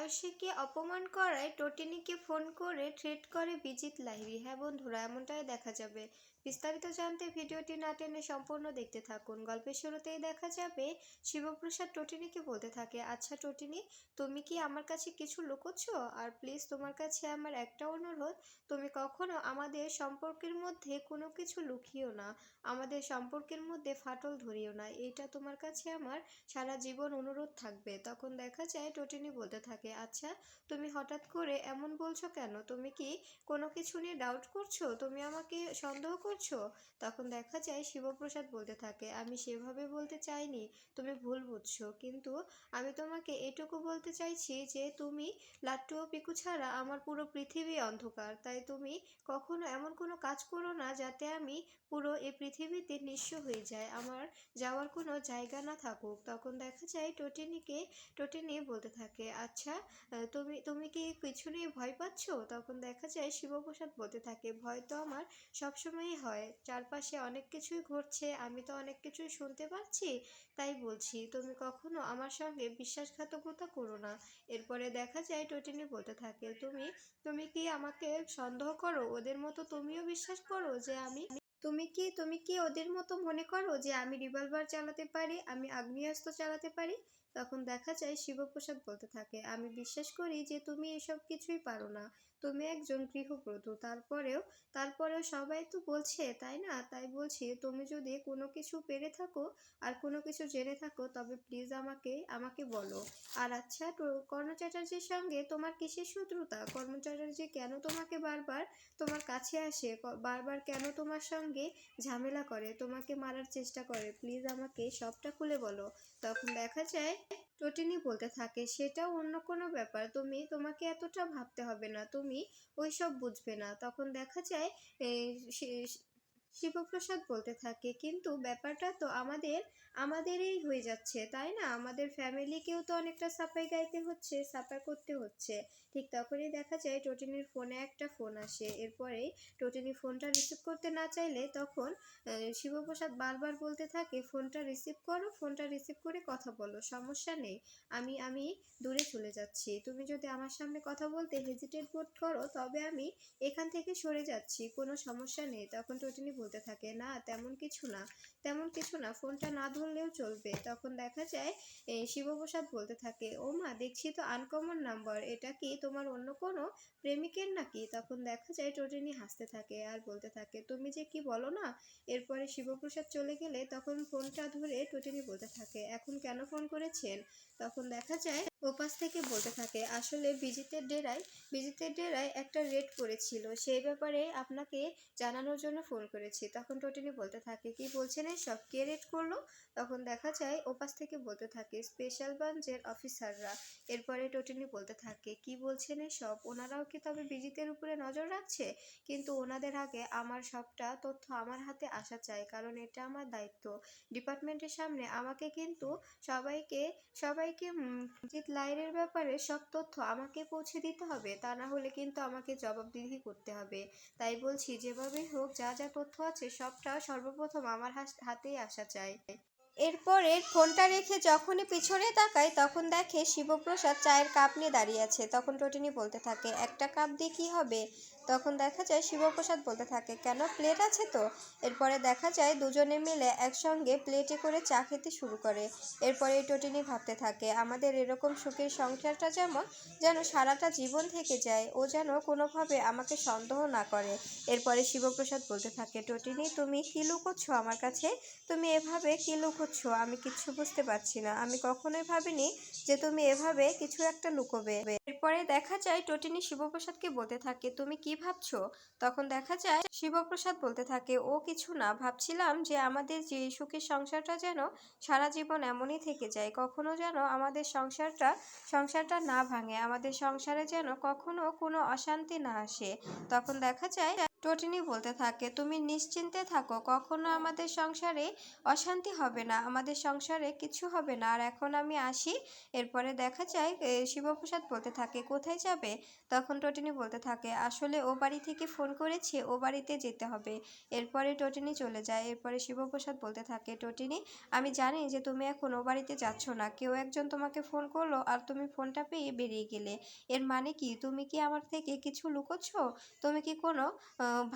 আয়ুষীকে অপমান করায় টটিনিকে ফোন করে থ্রেট করে বিজিত লাহিড়ী। হ্যাঁ বন্ধুরা, এমনটাই দেখা যাবে। বিস্তারিত জানতে ভিডিওটি না টেনে সম্পূর্ণ দেখতে থাকুন। গল্পের শুরুতেই দেখা যাবে, শিবপ্রসাদ টটিনিকে বলতে থাকে আচ্ছা টটিনি, তুমি কি আমার কাছে কিছু লুকোচ্ছ? আর প্লিজ তোমার কাছে আমার একটা অনুরোধ, তুমি কখনো আমাদের সম্পর্কের মধ্যে কোনো কিছু লুকিও না, আমাদের সম্পর্কের মধ্যে ফাটল ধরিও না, এইটা তোমার কাছে আমার সারা জীবন অনুরোধ থাকবে। তখন দেখা যায়, টটিনি বলতে থাকে আচ্ছা তুমি হঠাৎ করে এমন বলছো কেন? তুমি কি কোনো কিছু নিয়ে ডাউট করছ? তুমি আমাকে সন্দেহ করছ তখন দেখা যায় শিবপ্রসাদ বলতে থাকে, আমি সেভাবে বলতে চাইনি, তুমি ভুল বুঝছ। কিন্তু আমি তোমাকে এটুকু বলতে চাইছি যে, তুমি লাট্টু ও পিকু ছাড়া আমার পুরো পৃথিবী অন্ধকার। তাই তুমি কখনো এমন কোনো কাজ করো না যাতে আমি পুরো এই পৃথিবীতে নিঃস্ব হয়ে যায় আমার যাওয়ার কোনো জায়গা না থাকুক। তখন দেখা যায় টটিনিকে, টটিনি বলতে থাকে আচ্ছা তুমি তুমি কি কিছু নিয়ে ভয় পাচ্ছ? তখন দেখা যায় শিবপ্রসাদ বলতে থাকে, ভয় তো আমার সবসময়ই হয়। চারপাশে অনেক কিছুই ঘটছে, আমি তো অনেক কিছুই শুনতে পাচ্ছি, তাই বলছি, তুমি কখনো আমার সঙ্গে বিশ্বাসঘাতকতা করো না। এরপরে দেখা যায় টটিনি বলতে থাকে, তুমি তুমি কি আমাকে সন্দেহ করো? ওদের মতো তুমিও বিশ্বাস করো যে আমি, তুমি কি তুমি কি ওদের মতো মনে করো যে আমি রিভলভার চালাতে পারি, আমি আগ্নেয়াস্ত্র চালাতে পারি? তখন দেখা যায় শিবপ্রসাদ বলতে থাকে, আমি বিশ্বাস করি যে তুমি এসব কিছুই পারো না। তুমি একজন গৃহবধূ, তারপরেও তারপরেও সবাই তো বলছে, তাই না? তাই বলছি, তুমি যদি কোনো কিছু পেরে থাকো আর কোনো কিছু জেনে থাকো, তবে প্লিজ আমাকে আমাকে বলো। আর আচ্ছা কর্ণ চ্যাটার্জির সঙ্গে তোমার কিসের শত্রুতা? কর্ণ চ্যাটার্জি কেন তোমাকে বারবার তোমার কাছে আসে? বারবার কেন তোমার সঙ্গে ঝামেলা করে? তোমাকে মারার চেষ্টা করে? প্লিজ আমাকে সবটা খুলে বলো। তখন দেখা যায় টটিনি বলতে থাকে, সেটাও অন্য কোনো ব্যাপার। তুমি, তোমাকে এতটা ভাবতে হবে না। তুমি ওই সব বুঝবে না। তখন দেখা যায় শিবপ্রসাদ বলতে থাকে। কিন্তু ব্যাপারটা তো আমাদের, আমাদেরই হয়ে যাচ্ছে, তাই না? আমাদের ফ্যামিলিকেও তো অনেকটা সাফাই গাইতে হচ্ছে সাফাই করতে হচ্ছে। ঠিক তখনই দেখা যায় টটিনির ফোনে একটা ফোন আসে। এরপরেই টটিনি ফোনটা রিসিভ করতে না চাইলে তখন শিবপ্রসাদ বারবার বলতে থাকে ফোনটা রিসিভ করো ফোনটা রিসিভ করে কথা বলো, সমস্যা নেই। আমি আমি দূরে চলে যাচ্ছি। তুমি যদি আমার সামনে কথা বলতে হেজিটেট বোধ করো, তবে আমি এখান থেকে সরে যাচ্ছি, কোনো সমস্যা নেই। তখন টটিনি বলতে থাকে, না, তেমন কিছু না, তেমন কিছু না, ফোনটা না ধরলেও চলবে। তখন দেখা যায় শিবপ্রসাদ বলতে থাকে, ও মা, দেখছি তো আনকমন নাম্বার এটা কি তোমার অন্য কোনো প্রেমিকের নাকি? তখন দেখা যায় টটিনি হাসতে থাকে আর বলতে থাকে, তুমি যে কি বলো না? এরপরে শিবপ্রসাদ চলে গেলে তখন ফোনটা ধরে টটিনি বলতে থাকে, এখন কেন ফোন করেছেন? তখন দেখা যায় ওপাশ থেকে বলতে থাকে, আসলে বিজিতের ডেরায় বিজিতের ডেরায় একটা রেড পড়েছিল। সেই ব্যাপারে আপনাকে জানানোর জন্য ফোন করেছি। তখন টটিনি বলতে থাকে, কি বলছেন সব কে রেড করল? তখন দেখা যায় ওপাশ থেকে বলতে থাকে, স্পেশাল ব্রাঞ্চের অফিসাররা। এরপরে টটিনি বলতে থাকে, কি বলছেন সব ওনারাও কি তবে বিজিতের উপরে নজর রাখছে? কিন্তু ওনাদের আগে আমার সবটা তথ্য আমার হাতে আসা চাই, কারণ এটা আমার দায়িত্ব। ডিপার্টমেন্টের সামনে আমাকে কিন্তু সবাইকে সবাইকে লাইনের ব্যাপারে সব তথ্য আমাকে পৌঁছে দিতে হবে। তা না হলে কিন্তু আমাকে জবাবদিহি করতে হবে। তাই বলছি, যেভাবেই হোক, যা যা তথ্য আছে, সবটা সর্বপ্রথম আমার হাতেই আসা চাই। এরপরে ফোনটা রেখে যখনই পিছনে তাকায় তখন দেখে শিবপ্রসাদ চায়ের কাপ নিয়ে দাঁড়িয়ে আছে। তখন টোটিনি বলতে থাকে, একটা কাপ দিয়ে কী হবে? তখন দেখা যায় শিবপ্রসাদ বলতে থাকে, কেন? প্লেট আছে তো? এরপরে দেখা যায় দুজনে মিলে একসঙ্গে প্লেটে করে চা খেতে শুরু করে। এরপরে টটিনি ভাবতে থাকে, আমাদের এরকম সুখের সংসারটা যেমন, যেন সারাটা জীবন থেকে যায়, ও যেন কোনোভাবে আমাকে সন্দেহ না করে। এরপরে শিবপ্রসাদ বলতে থাকে, টটিনি, তুমি কী লুকোচ্ছ আমার কাছে? তুমি এভাবে কী লুকোচ্ছ? আমি কিচ্ছু বুঝতে পারছি না। আমি কখনোই ভাবিনি যে তুমি এভাবে কিছু একটা লুকোবে। এরপরে দেখা যায় টটিনি শিবপ্রসাদকে বলতে থাকে, তুমি কি ভাবছ? তখন দেখা যায় শিবপ্রসাদ বলতে থাকে, ও কিছু না, ভাবছিলাম যে আমাদের যে সুখের সংসারটা যেন সারা জীবন এমনই থেকে যায়, কখনো যেন আমাদের সংসারটা সংসারটা না ভাঙে, আমাদের সংসারে যেন কখনো কোনো অশান্তি না আসে। তখন দেখা যায় টটিনি বলতে থাকে, তুমি নিশ্চিন্তে থাকো, কখনো আমাদের সংসারে অশান্তি হবে না, আমাদের সংসারে কিছু হবে না। আর এখন আমি আসি, এরপরে দেখা যায় শিবপ্রসাদ বলতে থাকে, কোথায় যাবে? তখন টটিনি বলতে থাকে, আসলে ও বাড়ি থেকে ফোন করেছে, ও বাড়িতে যেতে হবে। এরপরে টটিনি চলে যায়। এরপরে শিবপ্রসাদ বলতে থাকে, টটিনি, আমি জানি যে তুমি এখন ও বাড়িতে যাচ্ছ না। কেউ একজন তোমাকে ফোন করল আর তুমি ফোনটা পেয়ে বেরিয়ে গেলে। এর মানে কি? তুমি কি আমার থেকে কিছু লুকোচ্ছ? তুমি কি কোনো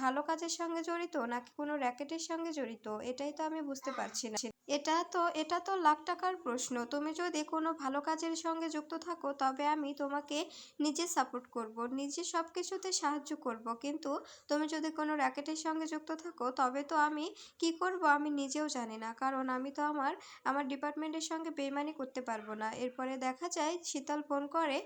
ভালো কাজের সঙ্গে জড়িত নাকি কোনো র্যাকেটের সঙ্গে জড়িত? এটাই তো আমি বুঝতে পারছি না। এটা তো এটা তো লাখ টাকার প্রশ্ন। তুমি যদি কোনো ভালো কাজের সঙ্গে যুক্ত থাকো, তবে আমি তোমাকে নিজে সাপোর্ট করব, নিজে সব কিছুতে সাহায্য করব। কিন্তু তুমি যদি কোনো র্যাকেটের সঙ্গে যুক্ত থাকো, তবে তো আমি কি করব আমি নিজেও জানি না। কারণ আমি তো আমার আমার ডিপার্টমেন্টের সঙ্গে বেইমানি করতে পারব না। এরপরে দেখা যায় শীতল ফোন করে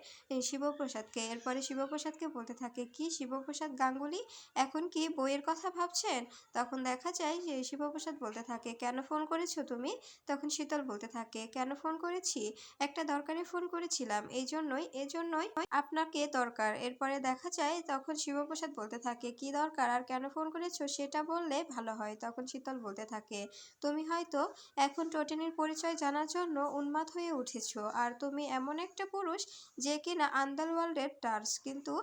শিবপ্রসাদকে। এরপরে শিবপ্রসাদকে বলতে থাকে, কি শিবপ্রসাদ গাঙ্গুলি? এখন কি বইয়ের কথা ভাবছেন? তখন দেখা যায় শিবপ্রসাদ বলতে থাকে, কেন ফোন করেছ তুমি? তখন শীতল বলতে থাকে, কেন ফোন করেছি? একটা দরকারে ফোন করেছিলাম এই জন্যই এই জন্যই আপনাকে দরকার। এরপরে দেখা যায়, তখন শিবপ্রসাদ বলতে থাকে, কি দরকার? আর কেন ফোন করেছ? সেটা বললে ভালো হয়। তখন শীতল বলতে থাকে, তুমি হয়তো এখন টোটেনির পরিচয় জানার জন্য উন্মাদ হয়ে উঠেছো, আর তুমি এমন একটা পুরুষ যে কিনা আন্দার ওয়ার্ল্ডের টার্স, কিন্তু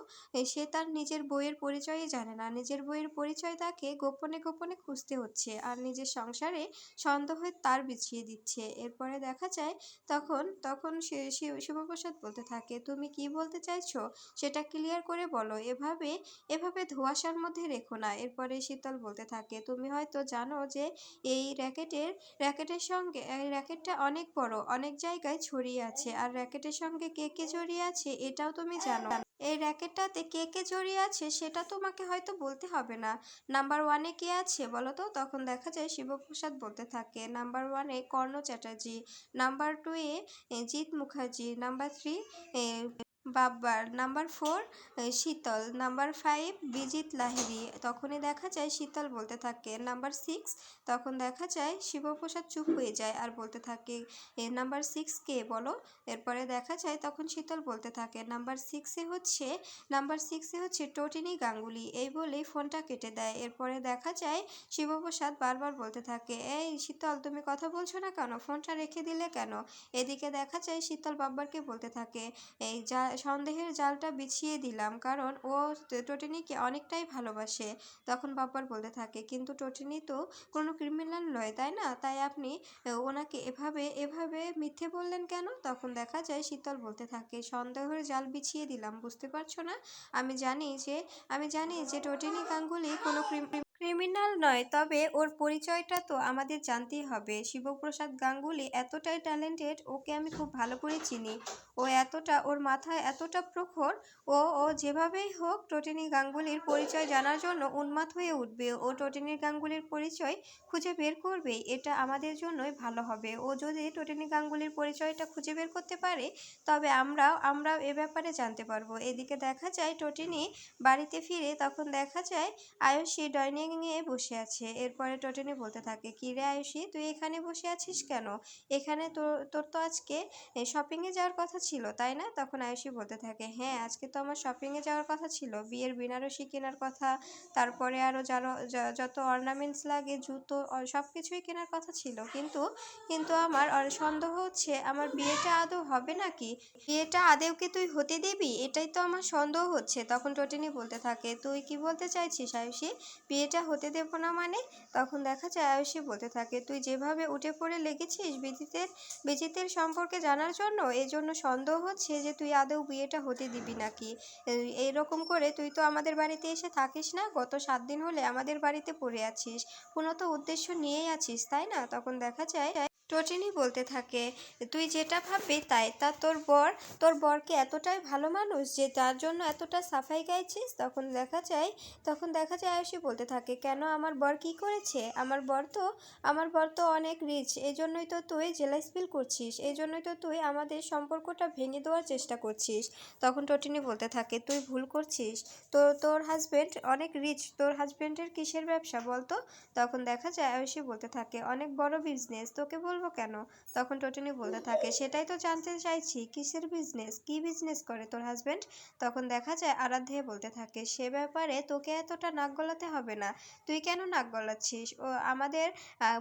সে তার নিজের বইয়ের পরিচয়ই জানে না। নিজের বইয়ের পরিচয় তাকে গোপনে গোপনে খুঁজতে হচ্ছে, আর নিজের সংসারে সন্দেহের তার বিছিয়ে দিচ্ছে। এরপরে দেখা যায় তখন তখন সে শিব- শিবপ্রসাদ বলতে থাকে, তুমি কি বলতে চাইছো? সেটা ক্লিয়ার করে বলো। এভাবে এভাবে ধোঁয়াশার মধ্যে রেখো না। এরপরে শীতল বলতে থাকে, তুমি হয়তো জানো যে এই র্যাকেটের র্যাকেটের সঙ্গে, এই র্যাকেটটা অনেক বড়, অনেক জায়গায় ছড়িয়ে আছে। আর র্যাকেটের সঙ্গে কে কে জড়িয়ে আছে এটাও তুমি জানো। এই র্যাকেটটাতে কে কে জড়িয়ে আছে সেটা তোমাকে হয়তো বলতে হবে না। নাম্বার ওয়ানে কে আছে বলো তো? তখন দেখা যায় শিবপ্রসাদ বলতে থাকে ওয়ানে কর্ণ চ্যাটার্জি নাম্বার টুয়ে Jit Mukherjee number three Babbar. Number four Sheetal. Number five, Bijit Lahiri. তখনই দেখা যায় শীতল বলতে থাকে। নাম্বার সিক্স, তখন দেখা যায় শিবপ্রসাদ চুপ হয়ে যায় আর বলতে থাকে, এ, নাম্বার সিক্স কে বলো? এরপরে দেখা যায় তখন শীতল বলতে থাকে, নাম্বার সিক্সে হচ্ছে, নাম্বার সিক্সে হচ্ছে টোটিনি গাঙ্গুলি। এই বলেই ফোনটা কেটে দেয়। এরপরে দেখা যায় শিবপ্রসাদ বারবার বলতে থাকে, এই শীতল, তুমি কথা বলছো না কেন? ফোনটা রেখে দিলে কেন? এদিকে দেখা যায় শীতল বাব্বারকে বলতে থাকে, এই যা সন্দেহের জালটা বিছিয়ে দিলাম, কারণ ও টোটিনিকে অনেকটাই ভালোবাসে, তখন বাব্বার বলতে থাকে। কিন্তু টোটিনি তো কোনো ক্রিমিনাল নয়, তাই না? তাই আপনি ওনাকে এভাবে এভাবে মিথ্যে বললেন কেন? তখন দেখা যায় শীতল বলতে থাকে, সন্দেহের জাল বিছিয়ে দিলাম, বুঝতে পারছ না? আমি জানি যে, আমি জানি যে টোটিনি গাঙ্গুলি কোনো ক্রিমিনাল নয়, তবে ওর পরিচয়টা তো আমাদের জানতেই হবে। শিবপ্রসাদ গাঙ্গুলি এতটাই ট্যালেন্টেড ওকে আমি খুব ভালো করে চিনি। ও এতটা, ওর মাথায় এতটা প্রখর, ও ও যেভাবেই হোক টোটিনি গাঙ্গুলির পরিচয় জানার জন্য উন্মাদ হয়ে উঠবে। ও টোটিনি গাঙ্গুলির পরিচয় খুঁজে বের করবে এটা আমাদের জন্যই ভালো হবে। ও যদি টোটিনি গাঙ্গুলির পরিচয়টা খুঁজে বের করতে পারে, তবে আমরাও আমরাও এ ব্যাপারে জানতে পারব। এদিকে দেখা যায় টোটিনি বাড়িতে ফিরে, তখন দেখা যায় আয়ুষী ডাইনিংয়ে বসে আছে। এরপরে টোটিনি বলতে থাকে, কি রে আয়ুষী, তুই এখানে বসে আছিস কেন? এখানে তোর তোর তো আজকে শপিংয়ে যাওয়ার কথা ছিল, তাই না? তখন আয়ুষী বলতে থাকে হ্যাঁ আজকে তো আমার শপিংয়ে যাওয়ার কথা ছিল, বিয়ের বেনারসি কেনার কথা, তারপরে আরও যারো যত অর্নামেন্টস লাগে, জুতো সব কিছুই কেনার কথা ছিল। কিন্তু কিন্তু আমার সন্দেহ হচ্ছে, আমার বিয়েটা আদৌ হবে নাকি? বিয়েটা আদেও কি তুই হতে দিবি? এটাই তো আমার সন্দেহ হচ্ছে। তখন টোটিনি বলতে থাকে, তুই কি বলতে চাইছিস আয়ুষী? বিয়েটা হতে দেব না মানে? তখন দেখা যায় আয়ুষী বলতে থাকে, তুই যেভাবে উঠে পড়ে লেগেছিস বিজিতের বিজিতের সম্পর্কে জানার জন্য এই জন্য সন্দেহ হচ্ছে যে তুই আদৌ বিয়েটা হতে দিবি নাকি? এইরকম করে তুই তো আমাদের বাড়িতে এসে থাকিস না? গত সাত দিন হলে আমাদের বাড়িতে পড়ে আছিস। কোনো তো উদ্দেশ্য নিয়েই আছিস, তাই না? তখন দেখা যায় টোটিনি বলতে থাকে, তুই যেটা ভাববি তাই, তা তোর বর, তোর বরকে এতটাই ভালো মানুষ যে তার জন্য এতটা সাফাই গাইছিস? তখন দেখা যায়, তখন দেখা যায় আয়ুষী বলতে থাকে, কেন আমার বর কি করেছে? আমার বর তো, আমার বর তো অনেক রিচ এই জন্যই তো তুই জেলাইস ফিল করছিস এই জন্যই তো তুই আমাদের সম্পর্কটা ভেঙে দেওয়ার চেষ্টা করছিস। তখন টটিনি বলতে থাকে, তুই ভুল করছিস। তো, তোর হাজবেন্ড অনেক রিচ তোর হাজবেন্ডের কিসের ব্যবসা বলতো? তখন দেখা যায় আয়ুষী বলতে থাকে, অনেক বড় বিজনেস তোকে বলব বলব কেন? তখন টোটিনি বলতে থাকে, সেটাই তো জানতে চাইছি, কিসের বিজনেস কি বিজনেস করে তোর হাজবেন্ড তখন দেখা যায়, আরাধ্যে বলতে থাকে, সে ব্যাপারে তোকে এতটা নাক গলাতে হবে না। তুই কেন নাক গলাচ্ছিস? ও, আমাদের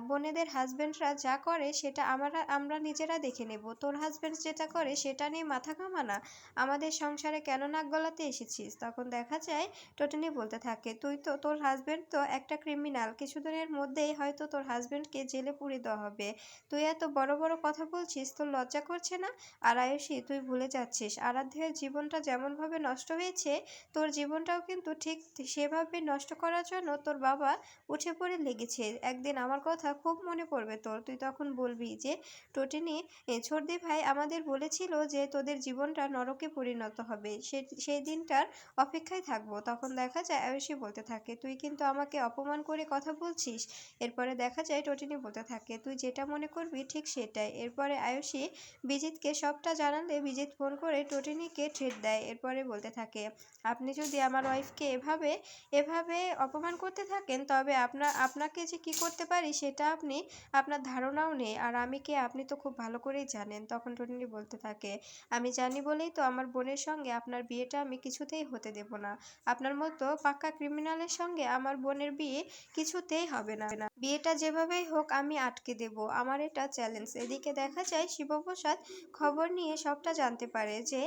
বোনেদের হাজবেন্ডরা যা করে, সেটা আমরা আমরা নিজেরা দেখে নেব। তোর হাজবেন্ড যেটা করে, সেটা নিয়ে মাথা ঘামানা। আমাদের সংসারে কেন নাক গলাতে এসেছিস? তখন দেখা যায় টোটনি বলতে থাকে, তুই তো, তোর হাজবেন্ড তো একটা ক্রিমিনাল কিছুদিনের মধ্যেই হয়তো তোর হাজবেন্ডকে জেলে পুরে দেওয়া হবে। তুই এত বড় বড় কথা বলছিস, তোর লজ্জা করছে না? আর আয়ুষী, তুই ভুলে যাচ্ছিস। আরাধ্যের জীবনটা যেমনভাবে নষ্ট হয়েছে, তোর জীবনটাও কিন্তু ঠিক সেভাবে নষ্ট করার জন্য তোর বাবা উঠে পড়ে লেগেছে। একদিন আমার কথা খুব মনে পড়বে তোর। তুই তখন বলবি যে, টোটিনি ছোটদি ভাই আমাদের বলেছিল যে তোদের জীবনটা নরকে পরিণত হবে। সে, সেই দিনটার অপেক্ষায় থাকব। তখন দেখা যায় আয়ুষী বলতে থাকে, তুই কিন্তু আমাকে অপমান করে কথা বলছিস? এরপরে দেখা যায় টোটিনি বলতে থাকে, তুই যেটা মনে করবি ঠিক সেটাই। এরপরে আয়ুষী বিজিতকে সবটা জানালে বিজিত ফোন করে টোটিনিকে ট্রিট দেয়। এরপরে বলতে থাকে, আপনি যদি আমার ওয়াইফকে এভাবে এভাবে অপমান করতে থাকেন, তবে আপনার আপনাকে যে কি করতে পারি সেটা আপনি, আপনার ধারণাও নেই। আর আমি কে? আপনি তো খুব ভালো করেই জানেন। তখন টনিনি বলতে থাকে, আমি জানি বলেই তো আমার বোনের সঙ্গে আপনার বিয়েটা আমি কিছুতেই হতে দেব না। আপনার মতো পাক্কা ক্রিমিনালের সঙ্গে আমার বোনের বিয়ে কিছুতেই হবে না। বিয়েটা যেভাবেই হোক আমি আটকে দেব। আমার এটা চ্যালেঞ্জ এদিকে দেখা যায় শিবপ্রসাদ খবর নিয়ে সবটা জানতে পারে যে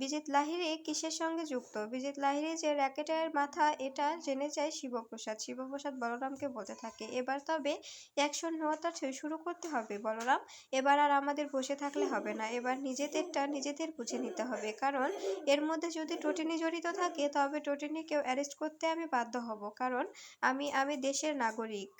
বিজিত লাহিড়ী কিসের সঙ্গে যুক্ত? বিজিত লাহিড়ী যে র্যাকেটের মাথা, এটা জেনে যায় শিবপ্রসাদ। শিবপ্রসাদ বলরামকে বলতে থাকে, এবার তবে অ্যাকশন নেওয়াটা শুরু করতে হবে বলরাম। এবার আর আমাদের বসে থাকলে হবে না। এবার নিজেদেরটা নিজেদের বুঝে নিতে হবে। কারণ এর মধ্যে যদি টোটিনি জড়িত থাকে, তবে টোটিনিকেও অ্যারেস্ট করতে আমি বাধ্য হব। কারণ আমি আমি দেশের নাগরিক।